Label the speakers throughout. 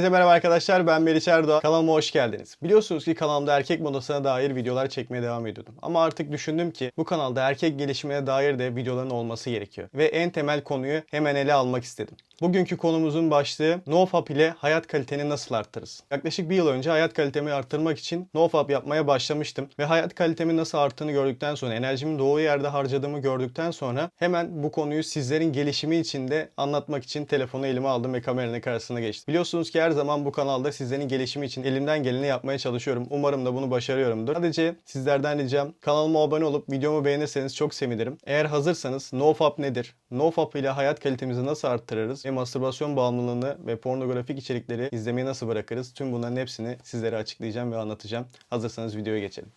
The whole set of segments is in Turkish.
Speaker 1: Herkese merhaba arkadaşlar ben Meriç Erdoğan. Kanalıma hoş geldiniz. Biliyorsunuz ki kanalımda erkek modasına dair videolar çekmeye devam ediyordum. Ama artık düşündüm ki bu kanalda erkek gelişimine dair de videoların olması gerekiyor. Ve en temel konuyu hemen ele almak istedim. Bugünkü konumuzun başlığı NoFap ile hayat kaliteni nasıl arttırırız? Yaklaşık bir yıl önce hayat kalitemi arttırmak için NoFap yapmaya başlamıştım. Ve hayat kalitemi nasıl arttığını gördükten sonra, enerjimi doğru yerde harcadığımı gördükten sonra hemen bu konuyu sizlerin gelişimi için de anlatmak için telefonu elime aldım ve kameranın karşısına geçtim. Biliyorsunuz ki her zaman bu kanalda sizlerin gelişimi için elimden geleni yapmaya çalışıyorum. Umarım da bunu başarıyorumdur. Sadece sizlerden ricam kanalıma abone olup videomu beğenirseniz çok sevinirim. Eğer hazırsanız NoFap nedir? NoFap ile hayat kalitemizi nasıl arttırırız? Ve mastürbasyon bağımlılığını ve pornografik içerikleri izlemeyi nasıl bırakırız? Tüm bunların hepsini sizlere açıklayacağım ve anlatacağım. Hazırsanız videoya geçelim.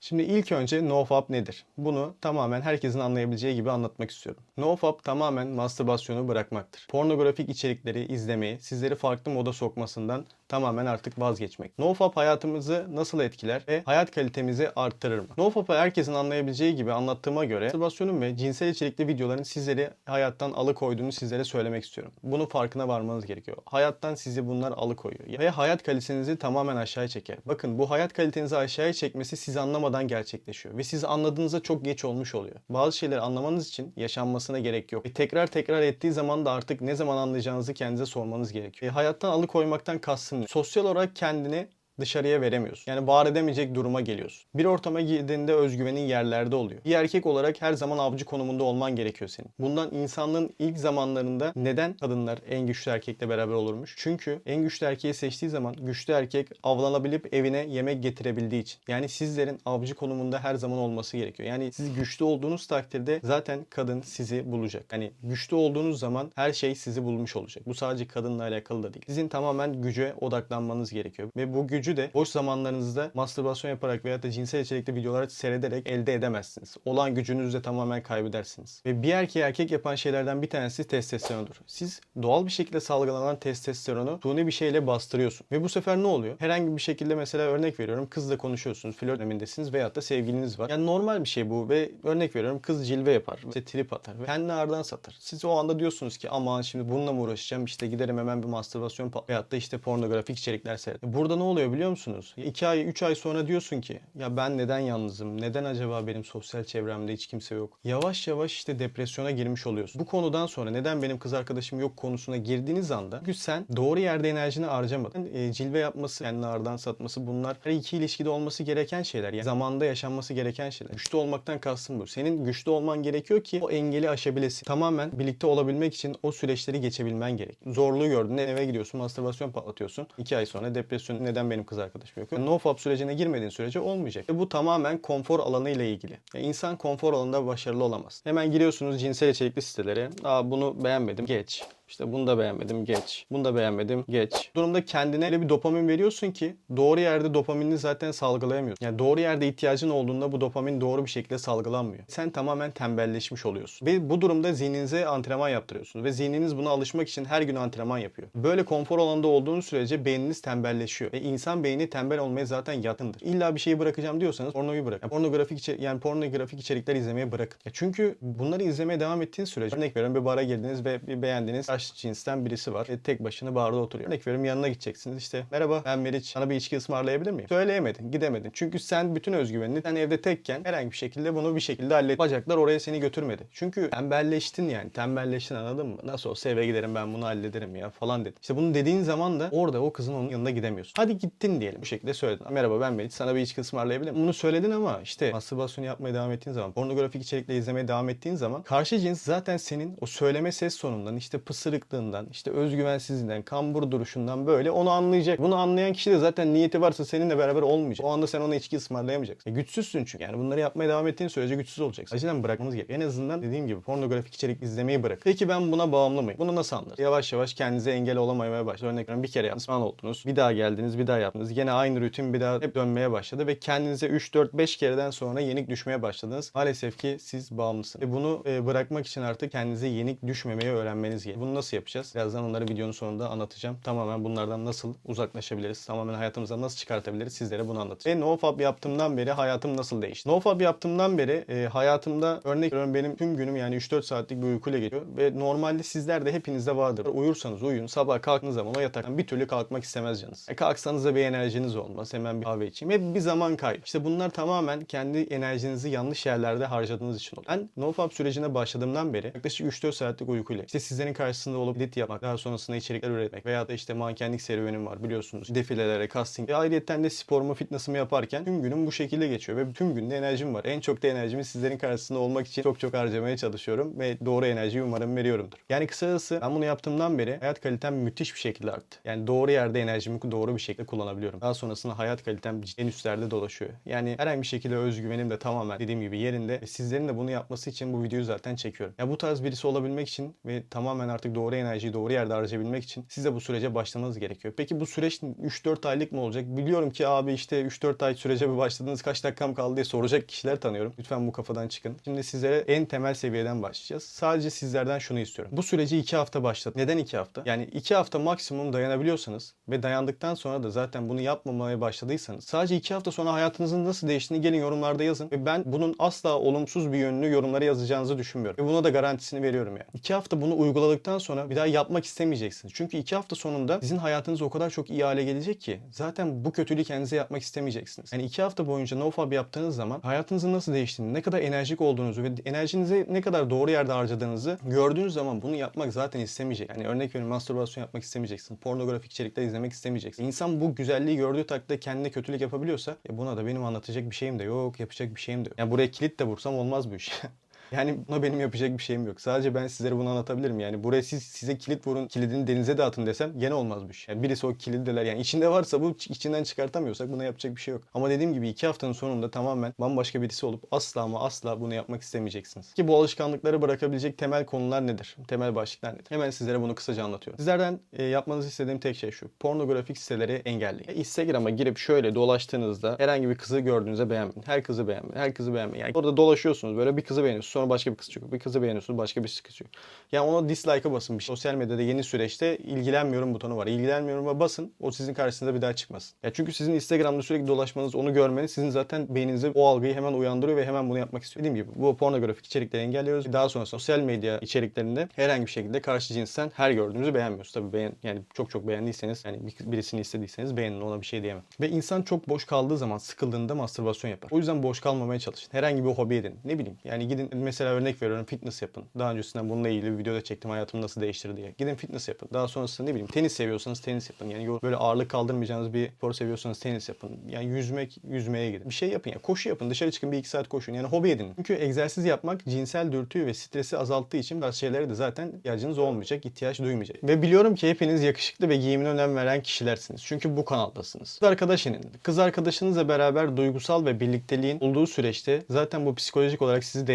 Speaker 1: Şimdi ilk önce NoFap nedir? Bunu tamamen herkesin anlayabileceği gibi anlatmak istiyorum. NoFap tamamen mastürbasyonu bırakmaktır. Pornografik içerikleri izlemeyi, sizleri farklı moda sokmasından tamamen artık vazgeçmek. NoFap hayatımızı nasıl etkiler ve hayat kalitemizi arttırır mı? NoFap'ı herkesin anlayabileceği gibi anlattığıma göre mastürbasyonun ve cinsel içerikli videoların sizleri hayattan alıkoyduğunu sizlere söylemek istiyorum. Bunun farkına varmanız gerekiyor. Hayattan sizi bunlar alıkoyuyor ve hayat kalitenizi tamamen aşağıya çeker. Bakın bu hayat kalitenizi aşağıya çekmesi siz anlamadan gerçekleşiyor ve siz anladığınızda çok geç olmuş oluyor. Bazı şeyleri anlamanız için yaşanmasına gerek yok. Ve tekrar tekrar ettiği zaman da artık ne zaman anlayacağınızı kendinize sormanız gerekiyor. E, hayattan alıkoymaktan kastım? Sosyal olarak kendini dışarıya veremiyorsun. Yani var edemeyecek duruma geliyorsun. Bir ortama girdiğinde özgüvenin yerlerde oluyor. Bir erkek olarak her zaman avcı konumunda olman gerekiyor senin. Bundan insanlığın ilk zamanlarında neden kadınlar en güçlü erkekle beraber olurmuş? Çünkü en güçlü erkeği seçtiği zaman güçlü erkek avlanabilip evine yemek getirebildiği için. Yani sizlerin avcı konumunda her zaman olması gerekiyor. Yani siz güçlü olduğunuz takdirde zaten kadın sizi bulacak. Hani güçlü olduğunuz zaman her şey sizi bulmuş olacak. Bu sadece kadınla alakalı da değil. Sizin tamamen güce odaklanmanız gerekiyor. Ve bu gücü de boş zamanlarınızda mastürbasyon yaparak veya da cinsel içerikli videolar seyrederek elde edemezsiniz. Olan gücünüzü de tamamen kaybedersiniz. Ve bir erkeği erkek yapan şeylerden bir tanesi testosterondur. Siz doğal bir şekilde salgılanan testosteronu suni bir şeyle bastırıyorsun. Ve bu sefer ne oluyor? Herhangi bir şekilde mesela örnek veriyorum kızla konuşuyorsunuz, flört dönemindesiniz veyahut da sevgiliniz var. Yani normal bir şey bu ve örnek veriyorum kız cilve yapar, işte trip atar ve kendini ağırdan satar. Siz o anda diyorsunuz ki aman şimdi bununla mı uğraşacağım? İşte giderim hemen bir mastürbasyon veyahut da işte pornografik içerikler seyrederim. Burada ne oluyor biliyor musunuz? 2 ay, 3 ay sonra diyorsun ki ya ben neden yalnızım? Neden acaba benim sosyal çevremde hiç kimse yok? Yavaş yavaş işte depresyona girmiş oluyorsun. Bu konudan sonra neden benim kız arkadaşım yok konusuna girdiğiniz anda çünkü sen doğru yerde enerjini harcamadın. E, cilve yapması, kendini ağırdan satması bunlar her iki ilişkide olması gereken şeyler. Yani zamanda yaşanması gereken şeyler. Güçlü olmaktan kastım bu. Senin güçlü olman gerekiyor ki o engeli aşabilesin. Tamamen birlikte olabilmek için o süreçleri geçebilmen gerek. Zorluğu gördün eve gidiyorsun mastürbasyon patlatıyorsun. 2 ay sonra depresyon neden benim kız arkadaşım yok? No fap sürecine girmediğin sürece olmayacak. Ve bu tamamen konfor alanı ile ilgili. Yani insan konfor alanında başarılı olamaz. Hemen giriyorsunuz cinsel içerikli sitelere. Aa bunu beğenmedim. Geç. İşte bunu da beğenmedim geç. Bunu da beğenmedim geç. Bu durumda kendine öyle bir dopamin veriyorsun ki doğru yerde dopaminini zaten salgılayamıyorsun. Yani doğru yerde ihtiyacın olduğunda bu dopamin doğru bir şekilde salgılanmıyor. Sen tamamen tembelleşmiş oluyorsun. Ve bu durumda zihninize antrenman yaptırıyorsunuz. Ve zihniniz buna alışmak için her gün antrenman yapıyor. Böyle konfor alanında olduğunuz sürece beyniniz tembelleşiyor. Ve insan beyni tembel olmaya zaten yatkındır. İlla bir şeyi bırakacağım diyorsanız pornoyu bırakın. Yani pornografik içe- yani pornografik içerikler izlemeye bırakın. Ya çünkü bunları izlemeye devam ettiğiniz sürece örnek veriyorum bir bara girdiniz ve bir beğendiğiniz karşı cinsten birisi var. E, tek başına barda oturuyor. Örnek veriyorum yanına gideceksiniz işte merhaba ben Meriç sana bir içki ısmarlayabilir miyim? Söyleyemedin gidemedin. Çünkü sen bütün özgüvenini sen evde tekken herhangi bir şekilde bunu bir şekilde hallet. Bacaklar oraya seni götürmedi. Çünkü tembelleştin yani tembelleştin anladın mı? Nasıl olsa eve giderim ben bunu hallederim ya falan dedi. İşte bunu dediğin zaman da orada o kızın onun yanına gidemiyorsun. Hadi gittin diyelim bu şekilde söyledin. Merhaba ben Meriç sana bir içki ısmarlayabilir miyim? Bunu söyledin ama işte mastürbasyonu yapmaya devam ettiğin zaman pornografik içerikle izlemeye devam ettiğin zaman karşı cins zaten senin o söyleme ses sonundan işte pısırıklığından işte özgüvensizliğinden kambur duruşundan böyle onu anlayacak. Bunu anlayan kişi de zaten niyeti varsa seninle beraber olmayacak. O anda sen ona içki ısmarlayamayacaksın. E, güçsüzsün çünkü. Yani bunları yapmaya devam ettiğin sürece güçsüz olacaksın. Acilen bırakmanız gerekiyor. En azından dediğim gibi pornografik içerik izlemeyi bırak. Peki ben buna bağımlı mıyım? Bunu nasıl anlarız? Yavaş yavaş kendinize engel olamamaya başladı. Örnek veriyorum bir kere falan oldunuz. Bir daha geldiniz bir daha yaptınız. Yine aynı rutin bir daha hep dönmeye başladı ve kendinize 3 4 5 kereden sonra yenik düşmeye başladınız. Maalesef ki siz bağımlısınız. Ve bunu e, bırakmak için artık kendinize yenik düşmemeyi öğrenmeniz gerekiyor. Bunu nasıl yapacağız? Birazdan onları videonun sonunda anlatacağım. Tamamen bunlardan nasıl uzaklaşabiliriz? Tamamen hayatımıza nasıl çıkartabiliriz? Sizlere bunu anlatacağım. Ve NoFap yaptığımdan beri hayatım nasıl değişti? NoFap yaptığımdan beri e, hayatımda örnek veriyorum benim tüm günüm yani 3-4 saatlik bir uykuyla geçiyor. Ve normalde sizler de hepinizde vardır. Uyursanız uyuyun. Sabah kalktığınız zaman o yataktan bir türlü kalkmak istemez canınız. E, kalksanız da bir enerjiniz olmaz. Hemen bir kahve içeyim. Hep bir zaman kaybı. İşte bunlar tamamen kendi enerjinizi yanlış yerlerde harcadığınız için oluyor. Ben NoFap sürecine başladığımdan beri yaklaşık 3-4 saatlik uykuyla işte sizlerin karşısında olup edit yapmak, daha sonrasında içerikler üretmek veya da işte mankenlik serüvenim var biliyorsunuz. Defilelere, casting ve ayrıyeten de sporumu, fitness'ımı yaparken tüm günüm bu şekilde geçiyor ve tüm günde enerjim var. En çok da enerjimi sizlerin karşısında olmak için çok çok harcamaya çalışıyorum ve doğru enerjiyi umarım veriyorumdur. Yani kısacası ben bunu yaptığımdan beri hayat kalitem müthiş bir şekilde arttı. Yani doğru yerde enerjimi doğru bir şekilde kullanabiliyorum. Daha sonrasında hayat kalitem en üstlerde dolaşıyor. Yani herhangi bir şekilde özgüvenim de tamamen dediğim gibi yerinde. Sizlerin de bunu yapması için bu videoyu zaten çekiyorum. Ya bu tarz birisi olabilmek için ve tamamen artık doğru enerjiyi doğru yerde harcayabilmek için siz de bu sürece başlamanız gerekiyor. Peki bu süreç 3-4 aylık mı olacak? Biliyorum ki abi işte 3-4 ay sürece bir başladınız kaç dakikam kaldı diye soracak kişiler tanıyorum. Lütfen bu kafadan çıkın. Şimdi sizlere en temel seviyeden başlayacağız. Sadece sizlerden şunu istiyorum. Bu süreci 2 hafta başlat. Neden 2 hafta? Yani 2 hafta maksimum dayanabiliyorsanız ve dayandıktan sonra da zaten bunu yapmamaya başladıysanız sadece 2 hafta sonra hayatınızın nasıl değiştiğini gelin yorumlarda yazın. Ve ben bunun asla olumsuz bir yönünü yorumlara yazacağınızı düşünmüyorum. Ve buna da garantisini veriyorum yani. 2 hafta bunu uyguladıktan sonra bir daha yapmak istemeyeceksiniz. Çünkü 2 hafta sonunda sizin hayatınız o kadar çok iyi hale gelecek ki zaten bu kötülüğü kendinize yapmak istemeyeceksiniz. Yani 2 hafta boyunca nofab yaptığınız zaman hayatınızın nasıl değiştiğini, ne kadar enerjik olduğunuzu ve enerjinizi ne kadar doğru yerde harcadığınızı gördüğünüz zaman bunu yapmak zaten istemeyecek. Yani örnek veriyorum mastürbasyon yapmak istemeyeceksin. Pornografik içerikler izlemek istemeyeceksin. İnsan bu güzelliği gördüğü takdirde kendine kötülük yapabiliyorsa ya buna da benim anlatacak bir şeyim de yok, yapacak bir şeyim de yok. Yani buraya kilit de vursam olmaz bu iş. Yani buna benim yapacak bir şeyim yok. Sadece ben sizlere bunu anlatabilirim. Yani buraya siz size kilit vurun, kilidini denize de atın desem gene olmaz bu iş. Yani birisi o kilidi deler. Yani içinde varsa bu içinden çıkartamıyorsak buna yapacak bir şey yok. Ama dediğim gibi iki haftanın sonunda tamamen bambaşka birisi olup asla ama asla bunu yapmak istemeyeceksiniz. Ki bu alışkanlıkları bırakabilecek temel konular nedir? Temel başlıklar nedir? Hemen sizlere bunu kısaca anlatıyorum. Sizlerden e, yapmanızı istediğim tek şey şu. Pornografik siteleri engelleyin. E, Instagram'a girip şöyle dolaştığınızda herhangi bir kızı gördüğünüzde beğenmeyin. Her kızı beğenmeyin. Her kızı beğenmeyin. Yani orada dolaşıyorsunuz böyle bir kızı beğeniyorsunuz. Sonra başka bir kız çıkıyor. Bir kızı beğeniyorsunuz başka bir kız çıkıyor. Yani ona dislike'a basın bir şey. Sosyal medyada yeni süreçte ilgilenmiyorum butonu var. İlgilenmiyorum'a basın. O sizin karşınıza bir daha çıkmasın. Ya çünkü sizin Instagram'da sürekli dolaşmanız, onu görmeniz sizin zaten beyninize o algıyı hemen uyandırıyor ve hemen bunu yapmak istiyor. Dediğim gibi bu pornografik içerikleri engelliyoruz. Daha sonra sosyal medya içeriklerinde herhangi bir şekilde karşı cinsten her gördüğümüzü beğenmiyoruz. Tabii beğen yani çok çok beğendiyseniz yani bir- birisini istediyseniz beğenin ona bir şey diyemem. Ve insan çok boş kaldığı zaman sıkıldığında mastürbasyon yapar. O yüzden boş kalmamaya çalışın. Herhangi bir hobi edin. Ne bileyim yani gidin mesela örnek veriyorum fitness yapın. Daha öncesinden bununla ilgili bir videoda çektim hayatımı nasıl değiştirdi diye. Gidin fitness yapın. Daha sonrasında ne bileyim tenis seviyorsanız tenis yapın. Yani böyle ağırlık kaldırmayacağınız bir spor seviyorsanız tenis yapın. Yani yüzmek, yüzmeye gidin. Bir şey yapın ya. Koşu yapın. Dışarı çıkın bir iki saat koşun. Yani hobi edinin. Çünkü egzersiz yapmak cinsel dürtüyü ve stresi azalttığı için bazı şeylere de zaten ihtiyacınız olmayacak, ihtiyaç duymayacak. Ve biliyorum ki hepiniz yakışıklı ve giyimine önem veren kişilersiniz. Çünkü bu kanaldasınız. Kız arkadaş edinin. Kız arkadaşınızla beraber duygusal ve birlikteliğin olduğu süreçte zaten bu psikolojik olarak sizi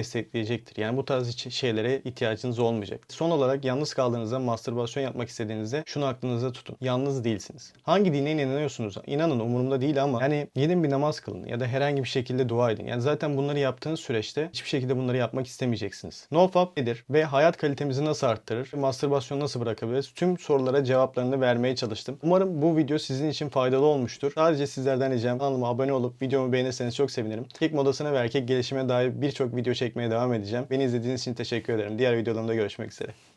Speaker 1: destekleyecektir. Yani bu tarz şeylere ihtiyacınız olmayacak. Son olarak yalnız kaldığınızda mastürbasyon yapmak istediğinizde şunu aklınızda tutun. Yalnız değilsiniz. Hangi dine inanıyorsunuz? İnanın umurumda değil ama yani gidin bir namaz kılın ya da herhangi bir şekilde dua edin. Yani zaten bunları yaptığınız süreçte hiçbir şekilde bunları yapmak istemeyeceksiniz. NoFap nedir ve hayat kalitemizi nasıl arttırır? Mastürbasyonu nasıl bırakabiliriz? Tüm sorulara cevaplarını vermeye çalıştım. Umarım bu video sizin için faydalı olmuştur. Sadece sizlerden ricam kanalıma abone olup videomu beğenirseniz çok sevinirim. Tek modasına ve erkek gelişime dair birçok video çekmeye devam edeceğim. Beni izlediğiniz için teşekkür ederim. Diğer videolarımda görüşmek üzere.